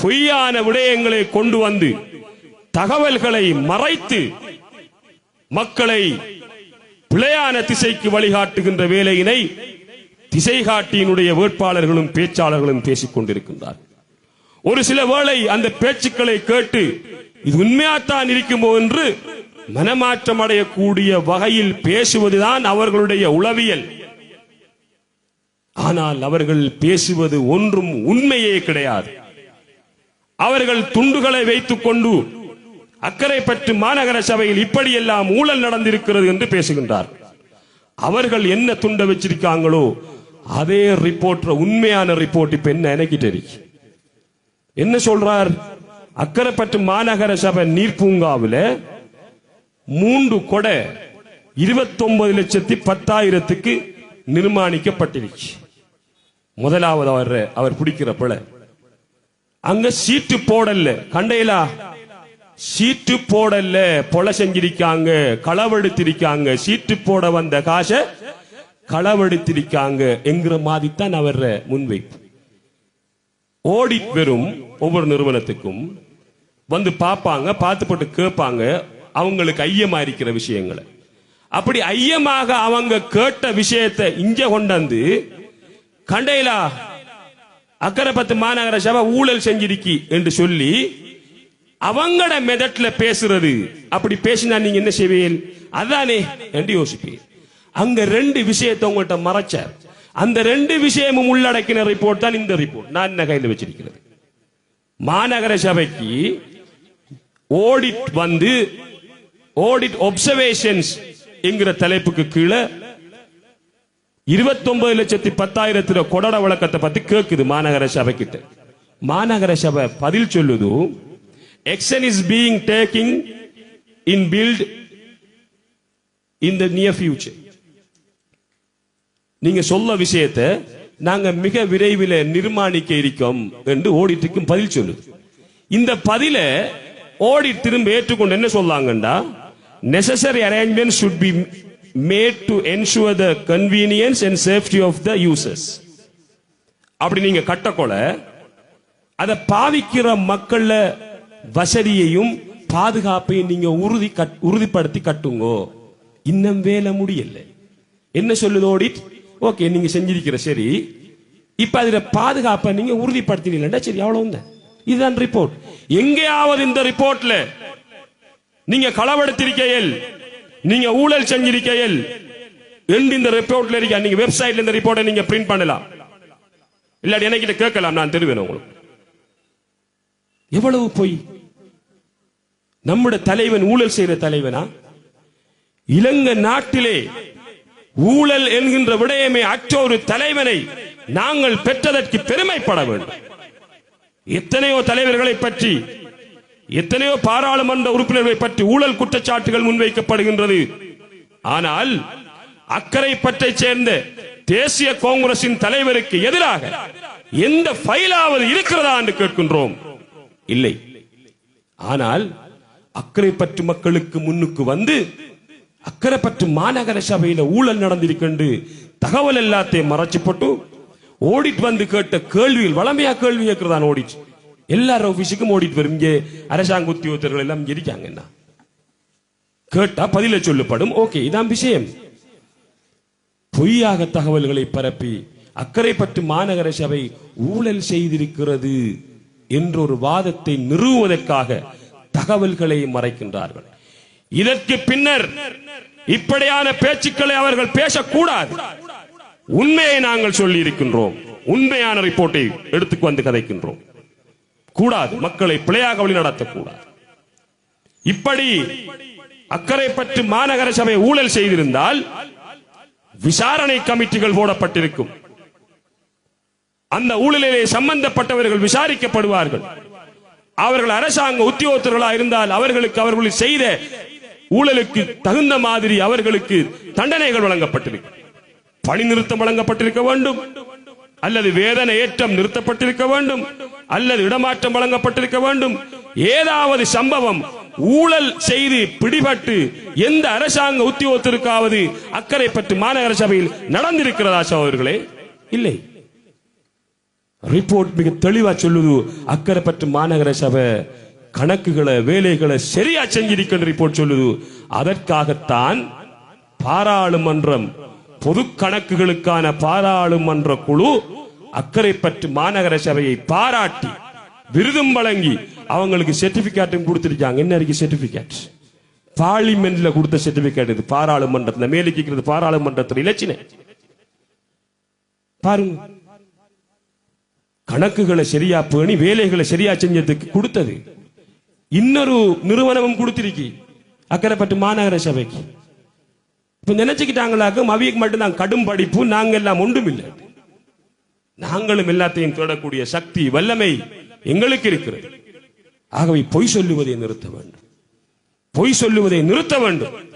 பொய்யான விடயங்களை கொண்டு வந்து தகவல்களை மறைத்து மக்களை பிழையான திசைக்கு வழிகாட்டுகின்ற வேலையினை திசை காட்டியினுடைய வேட்பாளர்களும் பேச்சாளர்களும் பேசிக் கொண்டிருக்கின்றார் ஒரு சில வேளை அந்த பேச்சுக்களை கேட்டு இது உண்மையாத்தான் இருக்குமோ என்று மனமாற்றம் அடையக்கூடிய வகையில் பேசுவதுதான் அவர்களுடைய உளவியல். ஆனால் அவர்கள் பேசுவது ஒன்றும் உண்மையே கிடையாது. அவர்கள் துண்டுகளை வைத்துக் கொண்டு அக்கரைப்பற்று மாநகர சபையில் இப்படியெல்லாம் ஊழல் நடந்திருக்கிறது என்று பேசுகின்றார். அவர்கள் என்ன துண்டை வச்சிருக்காங்களோ அதே ரிப்போர்ட் உண்மையான ரிப்போர்ட் இப்ப என்ன எனக்கு தெரியும். என்ன சொல்றார்? அக்கரைப்பற்று மாநகர சபை நீர்ப்பூங்காவில் மூன்று கொடை இருபத்தொன்பது லட்சத்தி பத்தாயிரத்துக்கு நிர்மாணிக்கப்பட்டிருச்சு. முதலாவது அவர் அவர் பிடிக்கிற பிழை. அங்க சீட்டு போடல. கண்டையிலா? சீட்டு போடல. பொல செஞ்சிருக்காங்க. களவெடுத்திருக்காங்க. சீட்டு போட வந்த காசை களவெடுத்திருக்காங்க. என்கிற மாதிரி தான் அவர் முன்வைப்பு ஓடிட் வெறும் ஒவ்வொரு நிறுவனத்துக்கும் வந்து பார்ப்பாங்க பார்த்து போட்டு கேட்பாங்க. அவங்களுக்கு ஐயமா இருக்கிற விஷயங்களை. அப்படி ஐயமாக அவங்க கேட்ட விஷயத்தை இங்க கொண்டாந்து கண்டையிலா? அக்கரைப்பத்து மாநகர சபை ஊழல் செஞ்சிருக்கி என்று சொல்லி அவங்கட மெதட்ல பேசுறது. அப்படி பேசினா நீங்க என்ன செய்வீர்கள் அதானே என்று யோசிப்பீங்க. அங்க ரெண்டு விஷயத்தை உங்கள்கிட்ட மறைச்சார் அந்த ரெண்டு விஷயமும் உள்ளடக்கின ரிப்போர்ட் தான் இந்த ரிப்போர்ட் நான் என்ன கையில் வச்சிருக்கிறது? மாநகர சபைக்கு ஓடிட் வந்து ஓடிட் ஒப்சர்வேஷன்ஸ் என்கிற தலைப்புக்கு கீழே இருபத்தொன்பது லட்சத்தி பத்தாயிரத்துல கொடட வழக்கத்தை பத்தி கேக்குது மாநகர சபை கிட்ட மாநகர சபை பதில் சொல்லுது action is being taking in build in the near future நீங்க சொல்ல விஷயத்தை நாங்க மிக விரைவில் நிர்மாணிக்க இருக்கோம் என்று ஓடிட்டுக்கும் பதில் சொல்லுது. இந்த பதில ஓடி திரும்ப ஏற்றுக்கொண்டு என்ன சொல்லாங்கண்டா? Necessary arrangement should be made to ensure the convenience and safety of the uses அப்படி நீங்க கட்டக்கொலை அதை பாவிக்கிற மக்கள்ல வசதியையும் பாதுகாப்பையும் நீங்க உறுதி கட்- உறுதிப்படுத்தி கட்டுங்கோ. இன்னும் வேலை முடியல. என்ன சொல்லுது ஓடிட் ஓகே நீங்க செஞ்சிருக்கிற சரி. இப்ப அதுல பாதுகாப்பை நீங்க உறுதிப்படுத்தினீங்களா சரி அவ்வளவு இதுதான் ரிப்போர்ட் எங்கேயாவது இந்த ரிப்போர்ட்ல நீங்க களவெடுத்திருக்கையில் நீங்க ஊழல் செஞ்சிருக்கையில் என்று இந்த ரிப்போர்ட்ல இருக்க? நீங்க வெப்சைட்ல இந்த ரிப்போர்ட்டை நீங்க பிரிண்ட் பண்ணலாம். இல்லாட்டி என்கிட்ட கேட்கலாம் நான் தெரிவேன் உங்களுக்கு. எவ்வளவு பொய்? நம்முடைய தலைவன் ஊழல் செய்யற தலைவனா? இலங்கை நாட்டிலே ஊழல் என்கின்ற விடயமே அற்ற ஒரு தலைவனை நாங்கள் பெற்றதற்கு பெருமைப்பட வேண்டும். எத்தனையோ தலைவர்களை பற்றி எத்தனையோ பாராளுமன்ற உறுப்பினர்களை பற்றி ஊழல் குற்றச்சாட்டுகள் முன்வைக்கப்படுகின்றது. ஆனால் அக்கறை பற்றை சேர்ந்த தேசிய காங்கிரசின் தலைவருக்கு எதிராக எந்த ஃபைலாவது இருக்கிறதா என்று கேட்கின்றோம். இல்லை. ஆனால் அக்கறை பற்று மக்களுக்கு முன்னுக்கு வந்து அக்கறை பற்று மாநகர சபையில ஊழல் நடந்திருக்கின்ற தகவல் எல்லாத்தையும் மறைச்சு போட்டு வந்து கேட்ட கேள்வியில் வளமையா கேள்வி கேட்கிறதான் ஓடிச்சு? எல்லாரும் ஆபீஸுக்கும் ஓடிட்டு வரும். இங்கே அரசாங்க உத்தியோகத்தர்கள் எல்லாம் இருக்காங்கன்னா. இருக்காங்க கேட்டா பதில சொல்லப்படும். ஓகே இதான் விஷயம். பொய்யாக தகவல்களை பரப்பி அக்கறைப்பட்டு மாநகர சபை ஊழல் செய்திருக்கிறது என்ற ஒரு வாதத்தை நிறுவுவதற்காக தகவல்களை மறைக்கின்றார்கள். இதற்கு பின்னர் இப்படியான பேச்சுக்களை அவர்கள் பேசக்கூடாது. உண்மையை நாங்கள் சொல்லி இருக்கின்றோம் உண்மையான ரிப்போர்ட்டை எடுத்துக்கு வந்து கதைக்கின்றோம். கூடாது. மக்களை பிழையாக வழி நடத்தக்கூடாது இப்படி அக்கறை மாநகர சபை ஊழல் செய்திருந்தால் விசாரணை கமிட்டிகள் போடப்பட்டிருக்கும். அந்த ஊழலிலே சம்பந்தப்பட்டவர்கள் விசாரிக்கப்படுவார்கள். அவர்கள் அரசாங்க உத்தியோகத்தர்களாக இருந்தால் அவர்களுக்கு அவர்கள் செய்த ஊழலுக்கு தகுந்த மாதிரி அவர்களுக்கு தண்டனைகள் வழங்கப்பட்டிருக்கும். பணி நிறுத்தம் வழங்கப்பட்டிருக்க வேண்டும். அல்லது வேதனை ஏற்றம் நிறுத்தப்பட்டிருக்க வேண்டும். அல்லது இடமாற்றம் வழங்கப்பட்டிருக்க வேண்டும். ஏதாவது சம்பவம் ஊழல் செய்து பிடிபட்டு எந்த அரசாங்க உத்தியோகத்திற்காவது அக்கறை பற்றி மாநகர சபையில் நடந்திருக்கிறதா சகோதரர்களே? இல்லை. ரிப்போர்ட் மிக தெளிவா சொல்லுது அக்கரைப்பற்று மாநகர சபை கணக்குகளை வேலைகளை சரியா செஞ்சிருக்கின்ற ரிப்போர்ட் சொல்லுது. அதற்காகத்தான் பாராளுமன்றம் பொது கணக்குகளுக்கான பாராளுமன்ற குழு அக்கரைப்பற்று மாநகர சபையை பாராட்டி விருதும் வழங்கி அவங்களுக்கு சர்டிபிகேட்டும் கொடுத்துருக்காங்க என்ன இருக்கு சர்டிபிகேட் பார்லிமெண்ட்ல கொடுத்த சர்டிபிகேட் இது. பாராளுமன்றத்தில் மேலிக்கிறது பாராளுமன்றத்தில். இலச்சினை. பாருங்க. கணக்குகளை சரியா பேணி வேலைகளை சரியா செஞ்சதுக்கு கொடுத்தது. இன்னொரு நிறுவனமும் கொடுத்திருக்கி. அக்கரைப்பட்டு மாநகர சபைக்கு. இப்ப நினைச்சுக்கிட்டாங்களாக்கும் அவியக்கு மட்டும்தான் கடும் படிப்பு நாங்க எல்லாம் ஒன்றும் இல்லை நாங்களும் எல்லாத்தையும் தேடக்கூடிய சக்தி வல்லமை எங்களுக்கு இருக்கிறது. ஆகவே பொய் சொல்லுவதை நிறுத்த வேண்டும். பொய் சொல்லுவதை நிறுத்த வேண்டும்.